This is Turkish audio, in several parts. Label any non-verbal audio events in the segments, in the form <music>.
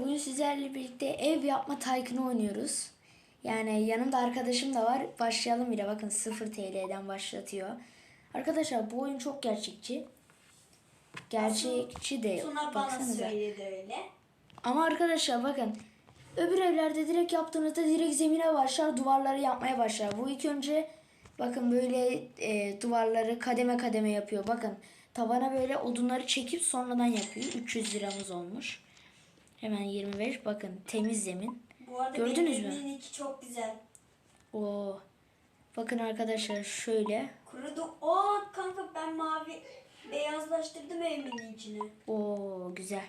Bugün sizlerle birlikte ev yapma Tycoon'u oynuyoruz. Yani yanımda arkadaşım da var. Başlayalım bile. Bakın 0 TL'den başlatıyor. Arkadaşlar bu oyun çok gerçekçi. Gerçekçi de. Tuna bana söyledi öyle. Ama arkadaşlar bakın. Öbür evlerde direkt yaptığınızda direkt zemine başlar. Duvarları yapmaya başlar. Bu ilk önce bakın böyle e, duvarları kademe kademe yapıyor. Bakın tabana böyle odunları çekip sonradan yapıyor. 300 liramız olmuş. Hemen 25 bakın temiz zemin. Bu arada Gördünüz mü? içi çok güzel. Oo. Bakın arkadaşlar şöyle. Kurudu. Oo kanka ben mavi beyazlaştırdım evimin içini. Oo güzel.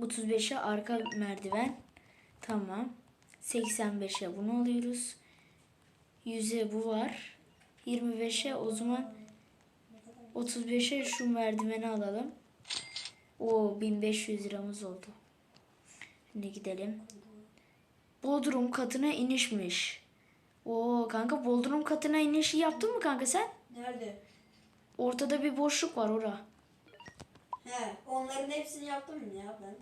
35'e arka merdiven. Tamam. 85'e bunu alıyoruz. 100'e bu var. 25'e o zaman 35'e şu merdiveni alalım. O 1500 liramız oldu. Şimdi gidelim. Bodrum katına inişmiş. Oo kanka Bodrum katına inişi yaptın mı kanka sen? Nerede? Ortada bir boşluk var ora. He onların hepsini yaptım mı ya ben?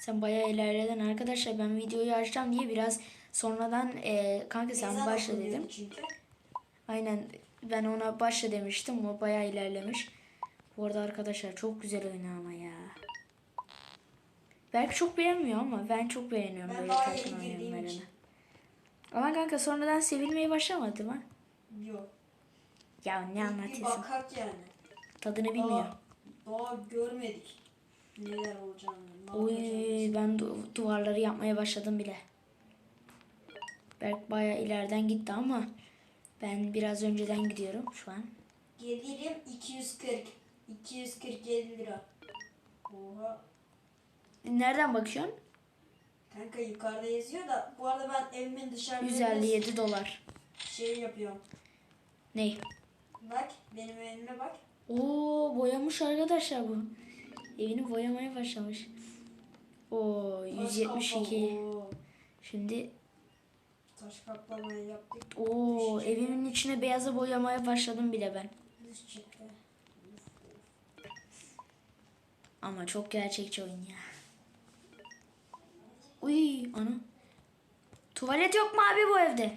Sen bayağı ilerledin arkadaşlar. Ben videoyu açacağım diye biraz sonradan e, kanka sen Ezan başla dedim. Çünkü. Aynen ben ona başla demiştim. O bayağı ilerlemiş. Bu arada arkadaşlar çok güzel oynuyor ama ya. Belki çok beğenmiyor ama ben çok beğeniyorum Ben böyle takım oyunlarını. Ama kanka sonradan sevilmeye başlamadı mı? Yok. Ya ne Bir anlatıyorsun? bakak yani. Tadını bilmiyor. Daha, daha görmedik. Neler olacağını. Ne Oy ben du- duvarları yapmaya başladım bile. Berk bayağı ileriden gitti ama ben biraz önceden gidiyorum şu an. Gelirim 240. 247 lira. Oha. Nereden bakıyorsun? Kanka yukarıda yazıyor da bu arada ben evimin dışarıda 157 dolar. şey yapıyorum. Ney? Bak benim evime bak. Oo boyamış arkadaşlar bu. Evini boyamaya başlamış. Oo Taş 172. kaplama. Oo, Şimdi Taş kaplamayı yaptık. o evimin içine beyaza boyamaya başladım bile ben. Çıktı. Ama çok gerçekçi oyun ya. Uy ana. Tuvalet yok mu abi bu evde?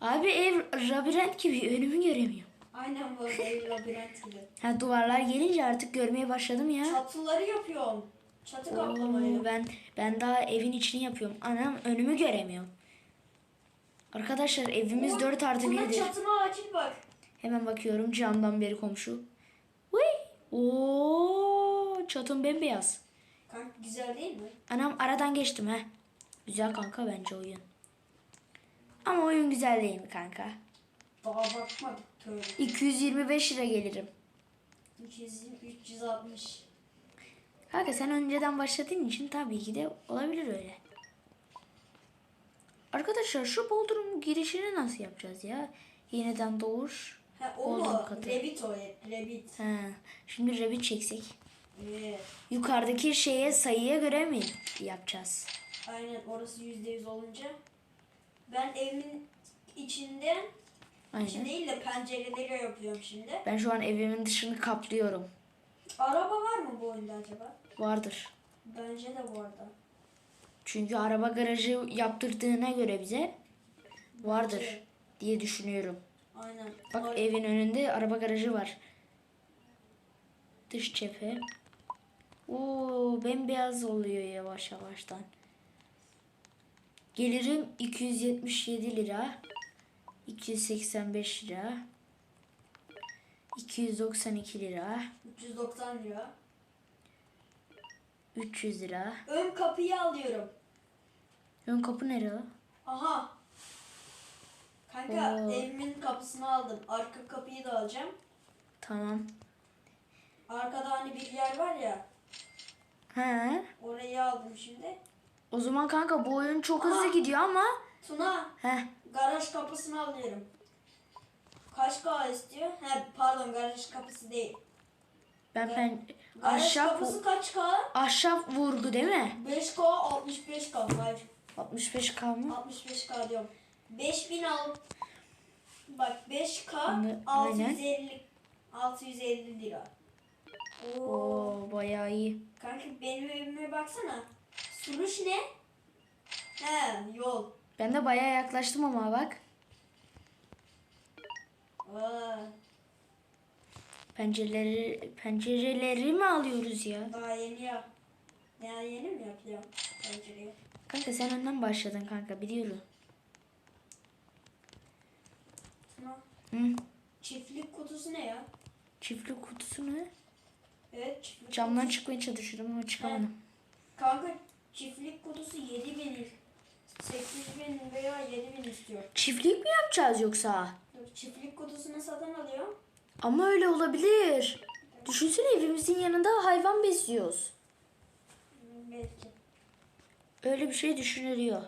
Abi ev labirent gibi önümü göremiyorum. Aynen bu ev labirent gibi. Ha duvarlar gelince artık görmeye başladım ya. Çatıları yapıyorum. Çatı kaplamayı. ben ben daha evin içini yapıyorum. Anam önümü göremiyorum. Arkadaşlar evimiz Oo, 4 artı buna 1'dir. çatıma acil bak. Hemen bakıyorum camdan beri komşu. Uy. Oo, çatım bembeyaz. Kanka güzel değil mi? Anam aradan geçtim ha. Güzel kanka bence oyun. Ama oyun güzel değil mi kanka? Daha bakmadık tövbe. 225 lira gelirim. 220, 360. Kanka sen önceden başladığın için tabii ki de olabilir öyle. Arkadaşlar şu Bodrum girişini nasıl yapacağız ya? Yeniden doğuş. Ha o Bodrum mu? katı. Revit o. Revit. Ha, şimdi Revit çeksek. Evet. Yukarıdaki şeye sayıya göre mi yapacağız? Aynen orası %100 olunca. Ben evimin içinden içi Aynen. değil de pencereleri yapıyorum şimdi. Ben şu an evimin dışını kaplıyorum. Araba var mı bu oyunda acaba? Vardır. Bence de bu arada. Çünkü araba garajı yaptırdığına göre bize vardır Bence. diye düşünüyorum. Aynen. Bak Ar- evin önünde araba garajı var. Dış cephe. Oo bembeyaz oluyor yavaş yavaştan. Gelirim 277 lira. 285 lira. 292 lira. 390 lira. 300 lira. Ön kapıyı alıyorum. Ön kapı nereye? lan? Aha. Kanka Oo. evimin kapısını aldım. Arka kapıyı da alacağım. Tamam. Arkada hani bir yer var ya. He. Orayı aldım şimdi. O zaman kanka bu oyun çok hızlı Aa. gidiyor ama. Tuna He. garaj kapısını alıyorum. Kaç K istiyor? He pardon garaj kapısı değil. Ben ben Garaj ahşap kapısı kaç K? ahşap vurgu değil mi? 5K 65K. Hayır 65 kalma. 65K diyorum. 5000 al. Bak 5K Anne- 650 650 lira. Oo. Oo bayağı iyi. Kanka benim evime baksana. Sunuş ne? He yol. Ben de bayağı yaklaştım ama bak. Aa, Pencereleri pencereleri mi alıyoruz ya? daha yeni yap. Daha yeni mi yapacağım? Pencereyi. Kanka sen önden başladın kanka biliyorum. Tamam. Hı. Çiftlik kutusu ne ya? Çiftlik kutusu ne? Evet çiftlik Camdan çıkmaya çalışıyordum ama çıkamadım. Kanka çiftlik kutusu 7000 8000 veya 7000 istiyor. Çiftlik mi yapacağız yoksa? Dur, Çiftlik kutusunu satın alıyorum. Ama öyle olabilir. Düşünsene evimizin yanında hayvan besliyoruz. Belki. Öyle bir şey düşünülüyor.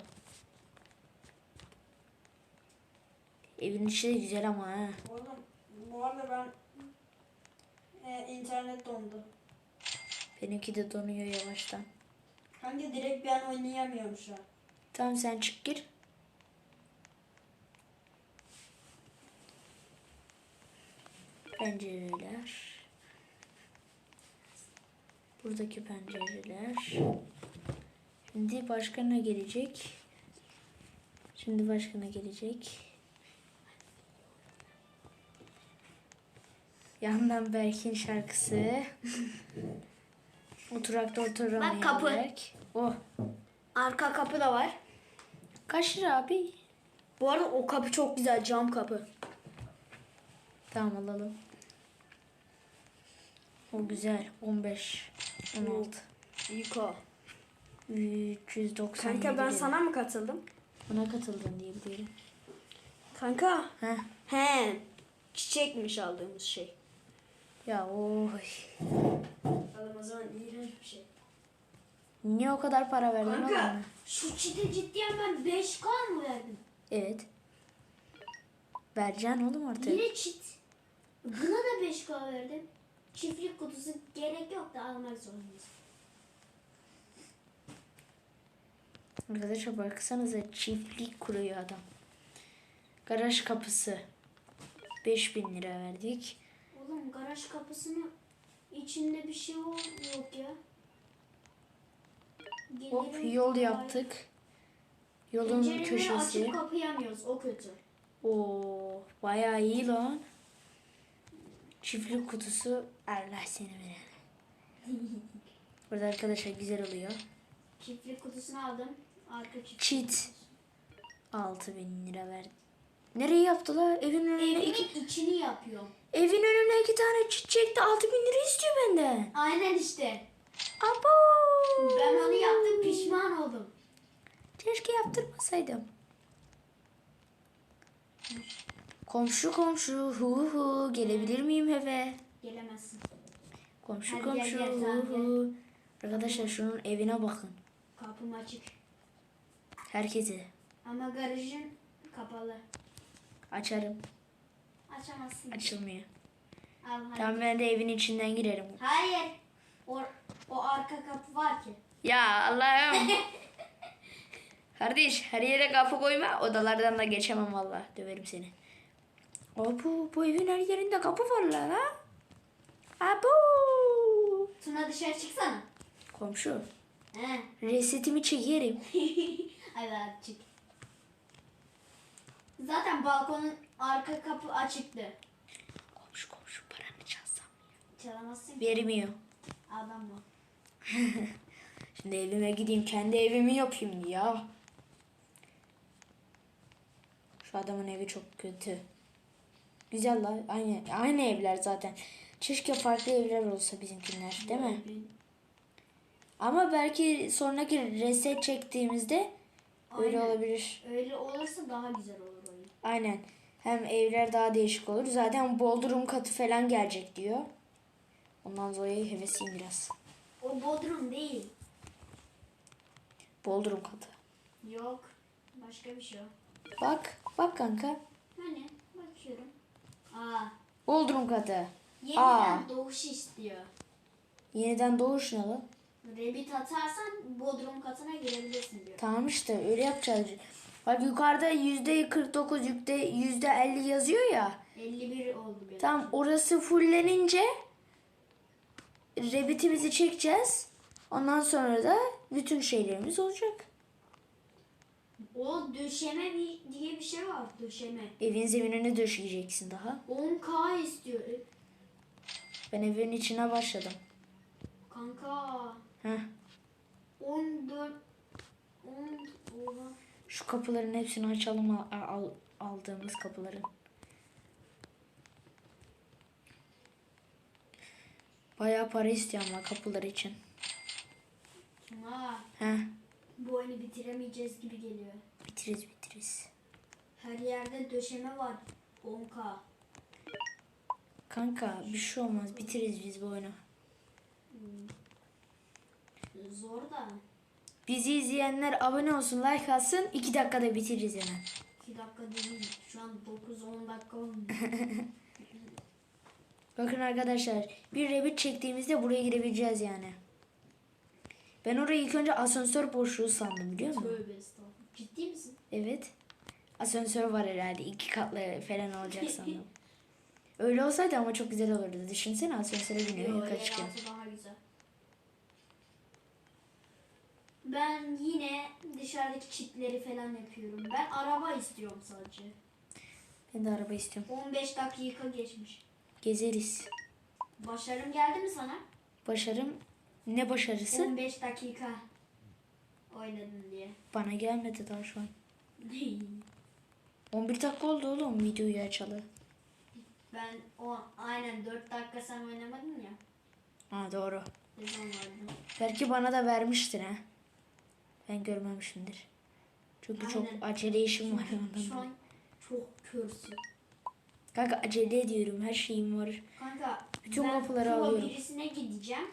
Evin içi de güzel ama ha. Oğlum bu arada ben e, internet dondu. Benimki de donuyor yavaştan. Kanka direkt ben oynayamıyorum şu an. Tamam sen çık gir. Pencereler. Buradaki pencereler. Şimdi başka ne gelecek? Şimdi başka ne gelecek? Yandan Berk'in şarkısı. <laughs> Oturakta oturamayan Bak kapı. Berk. Oh. Arka kapı da var. Kaç lira abi? Bu arada o kapı çok güzel cam kapı. Tamam alalım. O güzel. 15. 16. Yıko. 397 Kanka ben lira. sana mı katıldım? Buna katıldın diye biliyorum. Kanka. Heh. He. Çiçekmiş aldığımız şey. Ya oy. Oğlum o zaman iğrenç bir şey. Niye o kadar para verdin oğlum? Kanka şu çite ciddiyen ben 5K mı verdim? Evet. Vereceksin oğlum artık. Yine çit. Buna da 5K verdim. Çiftlik kutusu gerek yok da almak zorundayız. Arkadaşlar baksanıza çiftlik kuruyor adam. Garaj kapısı. 5000 lira verdik. Oğlum garaj kapısının içinde bir şey yok ya. Hop Gelirim, yol ay- yaptık. Yolun Pencereleri köşesi. açıp kapayamıyoruz o kötü. Oo, bayağı iyi lan. Çiftlik kutusu Allah seni veren. <laughs> Burada arkadaşlar güzel oluyor. Çiftlik kutusunu aldım. Arka çiftlik. Çit. 6000 lira verdi. Nereye yaptılar? Evin önüne iki, Evimin içini yapıyorum. Evin önüne iki tane çit çekti. 6000 lira istiyor benden. Aynen işte. Abo. Ben onu yaptım pişman oldum. Keşke yaptırmasaydım. Komşu komşu hu hu gelebilir miyim eve? Gelemezsin. Komşu Hadi gel, komşu gel, hu sen hu. Arkadaşlar şunun evine bakın. Kapım açık. Herkese Ama garajın kapalı. açarım. Açamazsın. Açılmıyor. Al. Tamam ben de evin içinden girerim. Hayır. O, o arka kapı var ki. Ya Allah'ım. <laughs> Kardeş her yere kapı koyma. Odalardan da geçemem valla. Döverim seni. Abu bu evin her yerinde kapı var lan ha. Abu. Tuna dışarı çıksana. Komşu. He. Resetimi çekerim. <laughs> Hadi çık. Zaten balkonun arka kapı açıktı. Komşu komşu paranı çalsam. Çalamazsın ki. Vermiyor. Adam bu. <laughs> Şimdi evime gideyim kendi evimi yapayım ya. Şu adamın evi çok kötü. Güzel la aynı aynı evler zaten. Keşke farklı evler olsa bizimkiler değil mi? Ama belki sonraki reset çektiğimizde öyle Aynen. olabilir. Öyle olursa daha güzel olur oyun. Aynen. Hem evler daha değişik olur. Zaten Bodrum katı falan gelecek diyor. Ondan dolayı hevesliyim biraz. O bodrum değil. Bodrum katı. Yok. Başka bir şey o. Bak, bak kanka. Hani bakıyorum. Aa. Bodrum katı. Yeniden Aa. doğuş istiyor. Yeniden doğuş ne lan? Rebit atarsan bodrum katına girebilirsin diyor. Tamam işte öyle yapacağız. Bak yukarıda yüzde 49 yüzde yüzde 50 yazıyor ya. 51 oldu benim. Tam orası fullenince Rabbit'imizi çekeceğiz. Ondan sonra da bütün şeylerimiz olacak. O döşeme bir, diye bir şey var. Döşeme. Evin zeminini döşeyeceksin daha. 10k istiyor. Ben evin içine başladım. Kanka. Heh. 14 10 oha. Şu kapıların hepsini açalım al- al- aldığımız kapıların. Bayağı para istiyor ama kapılar için. Heh. Bu oyunu bitiremeyeceğiz gibi geliyor. Bitiririz bitiririz. Her yerde döşeme var. 10k. Kanka bir şey olmaz bitiririz biz bu oyunu. Zor da. Bizi izleyenler abone olsun like atsın 2 dakikada bitiririz hemen. 2 dakika değil. Şu an 9-10 dakika olmuş. <laughs> Bakın arkadaşlar bir rabbit çektiğimizde buraya girebileceğiz yani. Ben orayı ilk önce asansör boşluğu sandım biliyor musun? Tövbe estağfurullah. Ciddi misin? Evet. Asansör var herhalde. iki katlı falan olacak <laughs> sandım. Öyle olsaydı ama çok güzel olurdu. Düşünsene asansöre biniyor Yo, yukarı çıkıyor. yeraltı daha güzel. Ben yine dışarıdaki çitleri falan yapıyorum. Ben araba istiyorum sadece. Ben de araba istiyorum. 15 dakika geçmiş. Gezeriz. Başarım geldi mi sana? Başarım ne başarısı? 15 dakika oynadın diye. Bana gelmedi daha şu an. 11 dakika oldu oğlum videoyu açalı. ben o aynen 4 dakika sen oynamadın ya. Ha doğru. Belki bana da vermiştir ha. Ben görmemişimdir. Çünkü çok Aynen. acele işim var ondan. Şu an çok körsün. Kanka acele ediyorum. Her şeyim var. Kanka Bütün ben kapıları alıyorum. birisine gideceğim.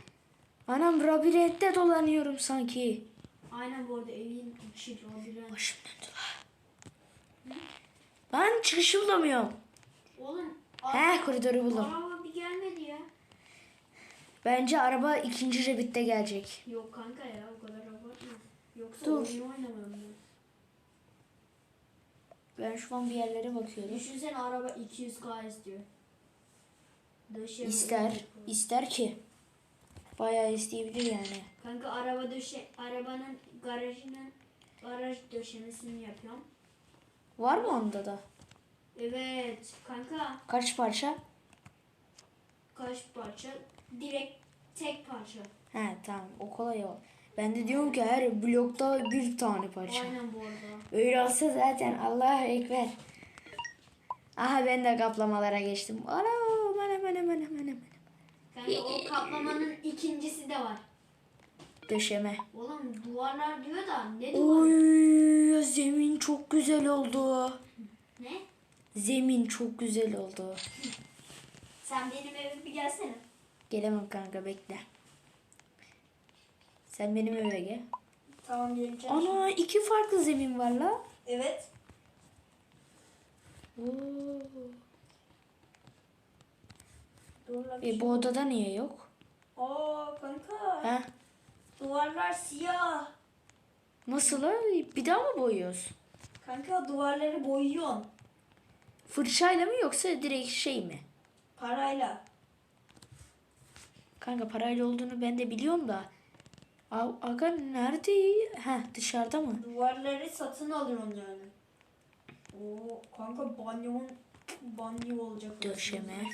Anam labirentte dolanıyorum sanki. Aynen bu arada evin içi labirent. Başım döndü lan. Ben çıkışı bulamıyorum. Oğlum He koridoru buldum. araba bir gelmedi ya. Bence araba ikinci rebitte gelecek. Yok kanka ya o kadar. Yoksa Dur. oyunu oynamam ben. Ben şu an bir yerlere bakıyorum. Düşünsene araba 200k istiyor. Döşeme. İster. ister ki. Bayağı isteyebilir yani. Kanka araba döşe arabanın garajının garaj döşemesini yapıyorum. Var mı onda da? Evet kanka Kaç parça? kaç parça? Direkt tek parça. He tamam o kolay o. Ben de diyorum ki her blokta bir tane parça. Aynen bu arada. Öyle olsa zaten Allah ekber. Aha ben de kaplamalara geçtim. Anam anam anam anam anam. Kanka o kaplamanın ikincisi de var. Döşeme. Oğlum duvarlar diyor da ne duvar? Oy zemin çok güzel oldu. Ne? Zemin çok güzel oldu. Sen benim eve bir gelsene. Gelemem kanka bekle. Sen benim eve gel. Tamam geleceğim. Ana iki farklı zemin var la. Evet. Oo. Dur lan bir E şey- bu odada niye yok? Aa kanka. Ha? Duvarlar siyah. Nasıl la? Bir daha mı boyuyoruz? Kanka duvarları boyuyorsun. Fırçayla mı yoksa direkt şey mi? Parayla. Kanka parayla olduğunu ben de biliyorum da. Aga nerede? Ha dışarıda mı? Duvarları satın alıyorsun yani. Oo kanka banyonun banyo olacak. Döşeme.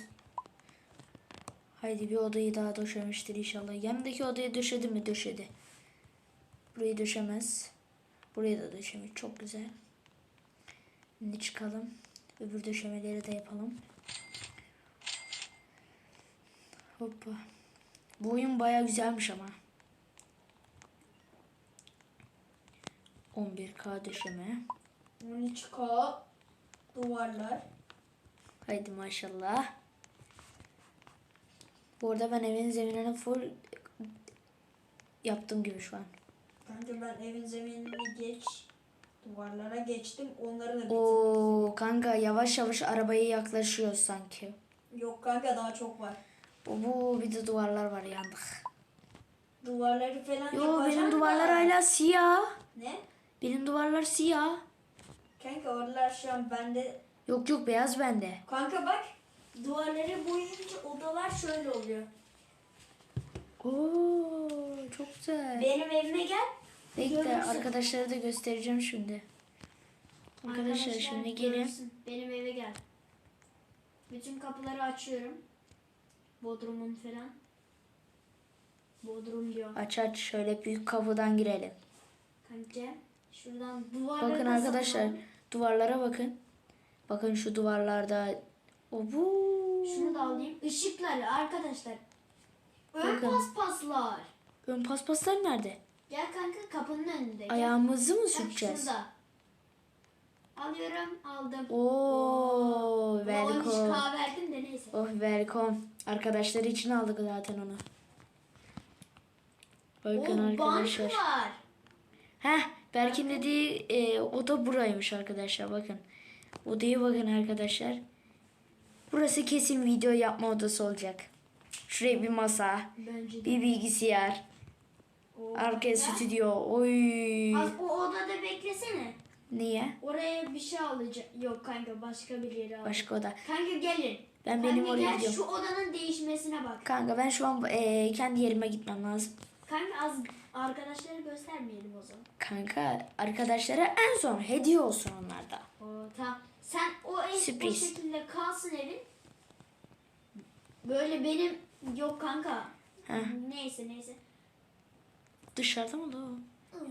Haydi bir odayı daha döşemiştir inşallah. Yanındaki odayı döşedi mi? Döşedi. Burayı döşemez. Burayı da döşemiş. Çok güzel. Şimdi çıkalım. Öbür döşemeleri de yapalım. Hoppa. Bu oyun baya güzelmiş ama. 11K döşeme. 13K duvarlar. Haydi maşallah. Bu arada ben evin zeminini full yaptım gibi şu an. Kanka ben evin zeminini geç. Duvarlara geçtim. Onları da bitirdim. Oo kanka yavaş yavaş arabaya yaklaşıyor sanki. Yok kanka daha çok var. Bu, bu bir de duvarlar var yandık. Duvarları falan Yo yapacağım benim da- duvarlar hala siyah. Ne? Benim duvarlar siyah. Kanka oralar şu an bende. Yok yok beyaz bende. Kanka bak. Duvarları boyayınca odalar şöyle oluyor. Oo çok güzel. Benim evime gel. Bekle görürsün. arkadaşlara da göstereceğim şimdi. Arkadaşlar şimdi gelin. görürsün. Benim eve gel. Bütün kapıları açıyorum. Bodrumun falan. Bodrum diyor. Aç aç şöyle büyük kapıdan girelim. Kanka şuradan duvarları Bakın da arkadaşlar satalım. duvarlara bakın. Bakın şu duvarlarda. O bu. Şunu da alayım. Işıkları arkadaşlar. Ön Bakın. paspaslar. Ön paspaslar nerede? Gel kanka kapının önünde. Gel. Ayağımızı mı Bak süreceğiz? şurada. Alıyorum aldım. Oo, Buna welcome. 13k verdim de neyse. Oh welcome. Arkadaşlar için aldık zaten onu. Bakın Oo, bank arkadaşlar. var. Heh, Berk'in dediği e, oda buraymış arkadaşlar bakın. Odaya bakın arkadaşlar. Burası kesin video yapma odası olacak. Şuraya bir masa, Bence bir bilgisayar, Oo, arka ya. stüdyo. Oy. Az o odada beklesene. Niye? Oraya bir şey alacak. Yok kanka başka bir yere al. Başka oda. Kanka gelin. Ben kanka benim oraya gel gidiyorum. şu odanın değişmesine bak. Kanka ben şu an e, kendi yerime gitmem lazım. Kanka az arkadaşları göstermeyelim o zaman. Kanka arkadaşlara en son hediye olsun onlarda. Oo, tamam. Sen o ev Sürpriz. o şekilde kalsın evin. Böyle benim yok kanka. Heh. Neyse neyse. Dışarıda mı da o?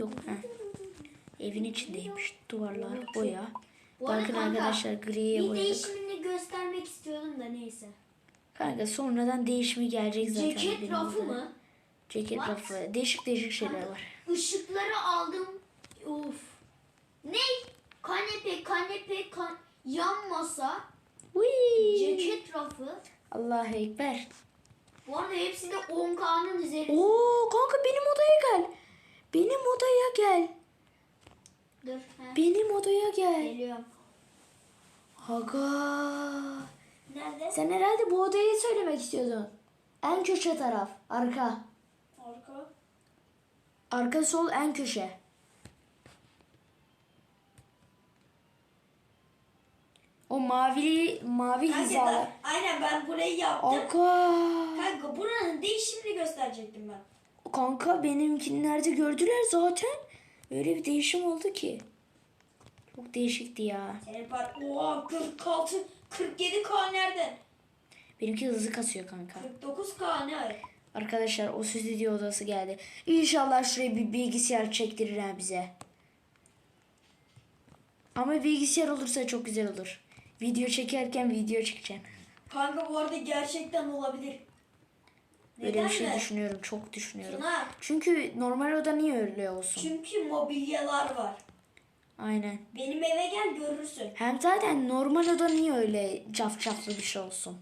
Yok. Heh. Evin içindeymiş. Duvarlar, boya. Bu arada Bakın kanka, arkadaşlar griye Bir boyadık. değişimini göstermek istiyordum da neyse. Kanka sonradan değişimi gelecek zaten. Ceket benim rafı orada. mı? Ceket rafı. Değişik değişik şeyler var. Işıkları aldım. Uf. Ne? Kanepe, kanepe, kan yan masa, Whee! ceket rafı. Allahu Ekber. Bu arada hepsi de 10K'nın üzerinde. Oo kanka benim odaya gel. Benim odaya gel. Dur. He. Benim odaya gel. Geliyorum. Aga. Nerede? Sen herhalde bu odayı söylemek istiyordun. En köşe taraf. Arka. Arka. Arka sol en köşe. O mavili mavi Kanka hizalı. ben, aynen ben burayı yaptım. Aga. Kanka buranın değişimini gösterecektim ben. Kanka benimkinlerde gördüler zaten. Öyle bir değişim oldu ki. Çok değişikti ya. Par Oha 46 47k nerede? Benimki hızlı kasıyor kanka. 49k ne? Arkadaşlar o stüdyo odası geldi. İnşallah şuraya bir bilgisayar çektirirler bize. Ama bilgisayar olursa çok güzel olur. Video çekerken video çekeceğim. Kanka bu arada gerçekten olabilir. Böyle Neden bir şey mi? düşünüyorum. Çok düşünüyorum. Tuna, Çünkü normal oda niye öyle olsun? çünkü mobilyalar var. Aynen. Benim eve gel görürsün. Hem zaten normal oda niye öyle cafcaflı bir şey olsun?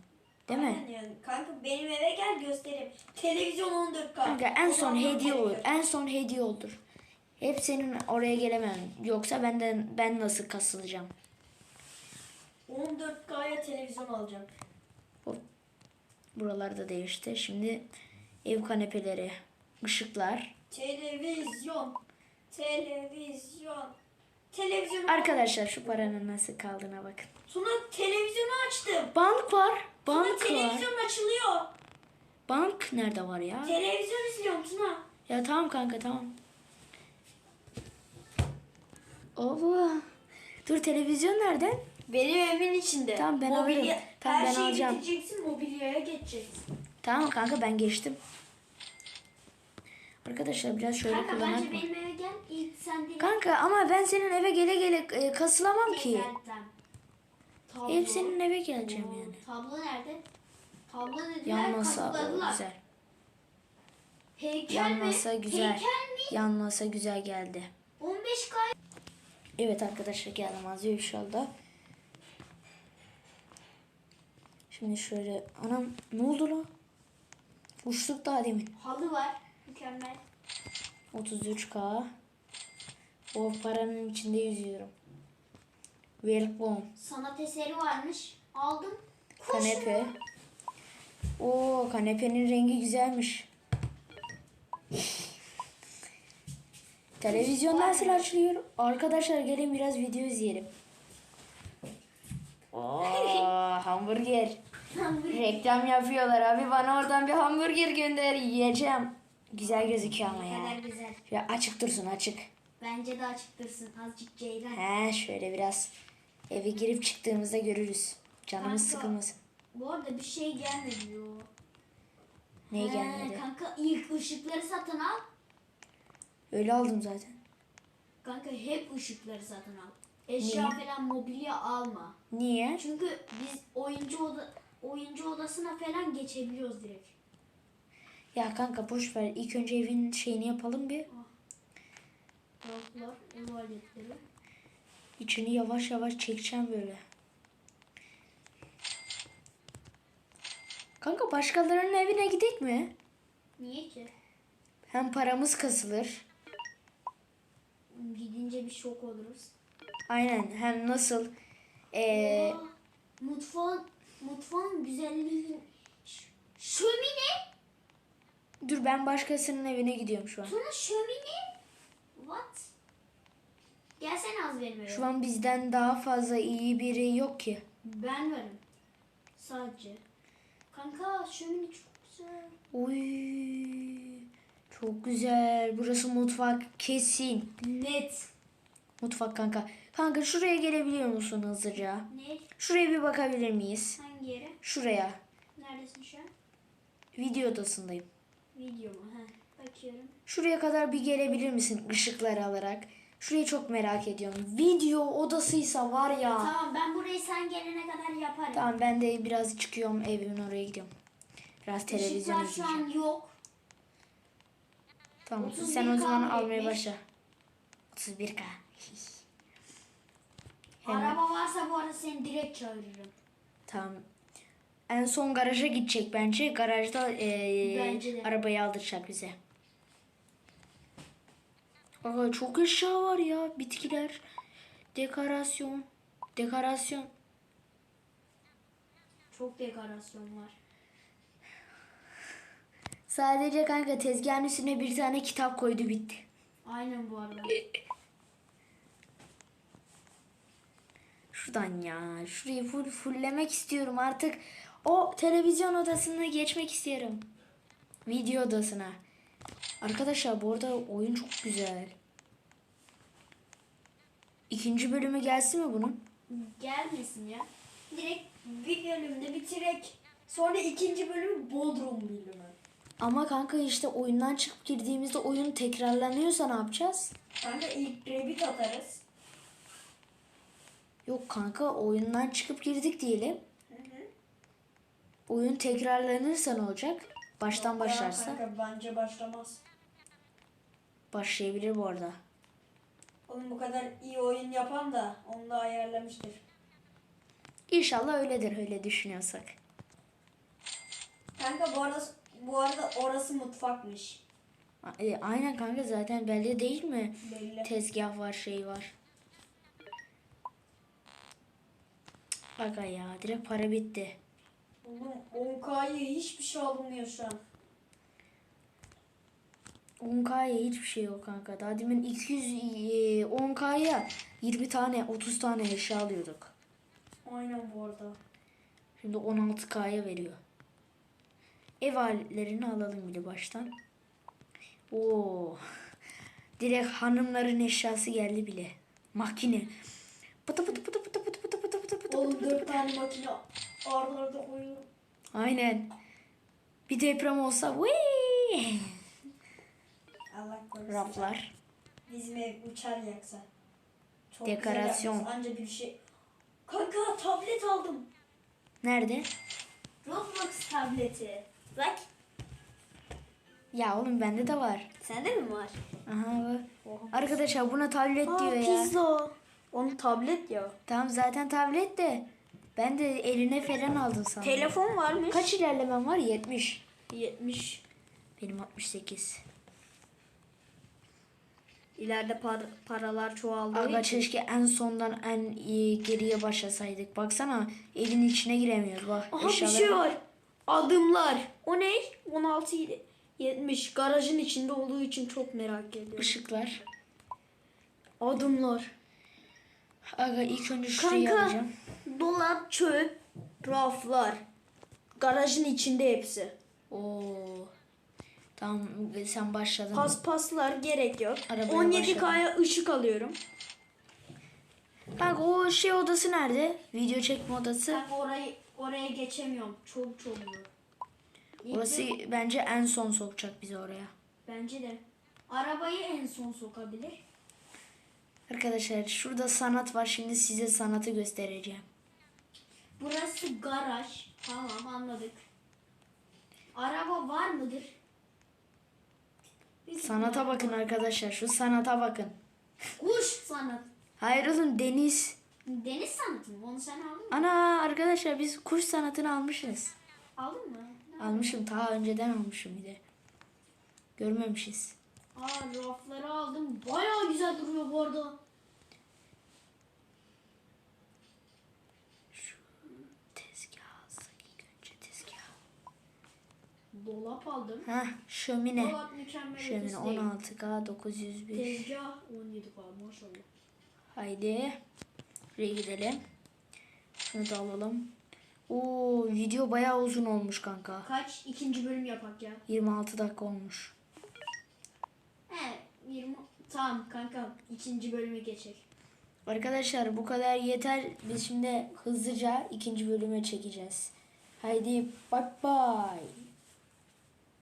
Değil mi? Aynen yani. Kanka benim eve gel göstereyim. Televizyon 14K. Kanka en son hediye olur. En son hediye olur. Hep senin oraya gelemem. Yoksa benden ben nasıl kasılacağım? 14K'ya televizyon alacağım. Buralarda değişti. Şimdi ev kanepeleri, ışıklar. Televizyon. Televizyon. Televizyon. Arkadaşlar şu paranın nasıl kaldığına bakın. Tuna televizyonu açtım. Bank var. Tuna Bank var. televizyon açılıyor. Bank nerede var ya? Televizyon izliyorum Tuna. Ya tamam kanka tamam. Allah. Dur televizyon nerede? Benim evimin içinde. Tamam, ben alırım. Tamam, Her ben şeyi alacağım. bitireceksin mobilyaya geçeceksin. Tamam kanka ben geçtim. Arkadaşlar biraz şöyle Kanka kullanak bence mı? benim eve gel. İlk sen de Kanka ama ben senin eve gele gele e, kasılamam ki. Tablo. Hep senin eve geleceğim Oo, yani. Tablo nerede? Tablo dediler Yan masa o güzel. Heykel Yan mi? masa güzel. Heykel mi? Yan masa güzel geldi. 15K. Evet arkadaşlar geldim az inşallah. Şimdi şöyle anam ne oldu lan? Uçtuk daha demin. Halı var. Mükemmel. 33k. O paranın içinde yüzüyorum. Welcome. Sanat eseri varmış. Aldım. Kuş Kanepe. Oo kanepenin rengi güzelmiş. Televizyon nasıl açılıyor? Arkadaşlar gelin biraz video izleyelim. Oo, <laughs> hamburger. Reklam yapıyorlar abi. Bana oradan bir hamburger gönder. Yiyeceğim. Güzel gözüküyor ama Ne kadar ya. güzel. Şöyle açık dursun açık. Bence de açık dursun. Azıcık ceylan. He şöyle biraz eve girip çıktığımızda görürüz. Canımız Kanka. sıkılmasın. Bu arada bir şey gelmedi diyor. Neye He, gelmedi? Kanka ilk ışıkları satın al. Öyle aldım zaten. Kanka hep ışıkları satın al. Eşya falan mobilya alma. Niye? Çünkü biz oyuncu oda oyuncu odasına falan geçebiliyoruz direkt. Ya kanka boş ver. İlk önce evin şeyini yapalım bir. Raflar, ev aletleri. İçini yavaş yavaş çekeceğim böyle. Kanka başkalarının evine gidek mi? Niye ki? Hem paramız kasılır. Gidince bir şok oluruz. Aynen. Hem nasıl? Ee, Aa, mutfağın mutfağın güzelliği şömine dur ben başkasının evine gidiyorum şu an. Tuna şömine gelsene az benim eve Şu an bizden daha fazla iyi biri yok ki. ben varım sadece kanka şömine çok güzel Oy. Çok güzel. Burası mutfak kesin. net Mutfak kanka. Kanka şuraya gelebiliyor musun hızlıca? ne Şuraya bir bakabilir miyiz? hangi yere Şuraya. neredesin şu an Video odasındayım. video mu ha bakıyorum Şuraya kadar bir gelebilir misin ışıkları alarak? Şurayı çok merak ediyorum. Video odasıysa var ya. tamam ben burayı sen gelene kadar yaparım Tamam ben de biraz çıkıyorum evimin oraya gidiyorum. Biraz televizyon Işıklar şu izleyeceğim. an yok Tamam 31 sen o zaman kaldı, almaya başla. 31k. <laughs> Hemen. araba varsa bu arada seni direkt çağırırım Tamam. En son garaja gidecek bence. Garajda eee, Bence de. arabayı aldıracak bize. Aa, çok eşya var ya. Bitkiler. Dekorasyon. Dekorasyon. çok dekorasyon var Sadece kanka tezgahın üstüne bir tane kitap koydu bitti. aynen bu arada Şuradan ya. Şurayı full fulllemek istiyorum artık. O televizyon odasına geçmek istiyorum. Video odasına. Arkadaşlar bu arada oyun çok güzel. İkinci bölümü gelsin mi bunun? Gelmesin ya. Direkt bir bölümde bitirek. Sonra ikinci bölüm Bodrum bölümü. Ama kanka işte oyundan çıkıp girdiğimizde oyun tekrarlanıyorsa ne yapacağız? Kanka ilk Rabbit atarız. Yok kanka oyundan çıkıp girdik diyelim. Hı hı. Oyun tekrarlanırsa ne olacak? Baştan başlarsa Kanka bence başlamaz. başlayabilir bu arada. Oğlum bu kadar iyi oyun yapan da onu da ayarlamıştır. İnşallah öyledir öyle düşünüyorsak. Kanka bu arada, bu arada orası mutfakmış. E, aynen kanka zaten belli değil mi? Belli. Tezgah var şey var. Aga ya direkt para bitti. Oğlum 10K'ya hiçbir şey alınmıyor şu an. 10K'ya hiçbir şey yok kanka. Daha demin 200 e, 10K'ya 20 tane 30 tane eşya alıyorduk. Aynen bu arada. Şimdi 16K'ya veriyor. Ev aletlerini alalım bile baştan. Oo. Direkt hanımların eşyası geldi bile. Makine. Pıtı pıtı pıtı pıtı pıtı pıtı pıtı pıtı pıtı Oğlum pıtı pıtı 4 pıtı. tane makine arda arda koyuyorum. Aynen. Bir deprem olsa vii. Allah korusun. Raflar. Bizim ev uçar yaksa. Çok Dekorasyon. Anca bir şey. Kanka tablet aldım. Nerede? Roblox tableti. Bak. Ya oğlum bende de var. Sende mi var? Aha bak. Arkadaşlar buna tablet diyor ya. pizza. Onun tablet ya. Tamam zaten tablet de. Ben de eline falan aldım sandım. Telefon varmış. Kaç ilerlemem var? 70. 70. Benim 68. İleride par- paralar çoğaldığı Aga keşke en sondan en iyi geriye başlasaydık. Baksana evin içine giremiyoruz bak. Aha bir şey var. Adımlar. O ne? 16 70. Garajın içinde olduğu için çok merak ediyorum. Işıklar. Adımlar. Aga ilk önce şurayı Kanka. alacağım. Dolap, çöp, raflar. Garajın içinde hepsi. Oo. Tamam sen başladın. Paspaslar gerek yok. Arabaya 17K'ya ışık alıyorum. Bak o şey odası nerede? Video çekme odası. Ben orayı oraya geçemiyorum. Çok çok zor. Orası bence en son sokacak bizi oraya. bence de. Arabayı en son sokabilir. Arkadaşlar şurada sanat var. Şimdi size sanatı göstereceğim. Burası garaj. Tamam anladık. Araba var mıdır? Biz Sanata bakın arkadaşlar. Şu sanata bakın. Kuş sanat. Hayır oğlum deniz. Deniz sanatı mı? Onu sen aldın mı? Ana arkadaşlar biz kuş sanatını almışız. Aldın mı? Almışım ta önceden almışım bir de. Görmemişiz. Aa rafları aldım. Bayağı güzel duruyor bu arada. Tezgah alsak ilk önce tezgah. Dolap aldım. Heh şömine. Dolap mükemmel Şömine ötesi değil. 16K 901. Tezgah 17 var maşallah. Haydi. Buraya gidelim. Şunu da alalım. Oo video bayağı uzun olmuş kanka. Kaç? ikinci bölüm yapak ya. 26 dakika olmuş. He 20. Tamam kanka ikinci bölüme geçek. Arkadaşlar bu kadar yeter. Biz şimdi hızlıca ikinci bölüme çekeceğiz. Haydi bye bye.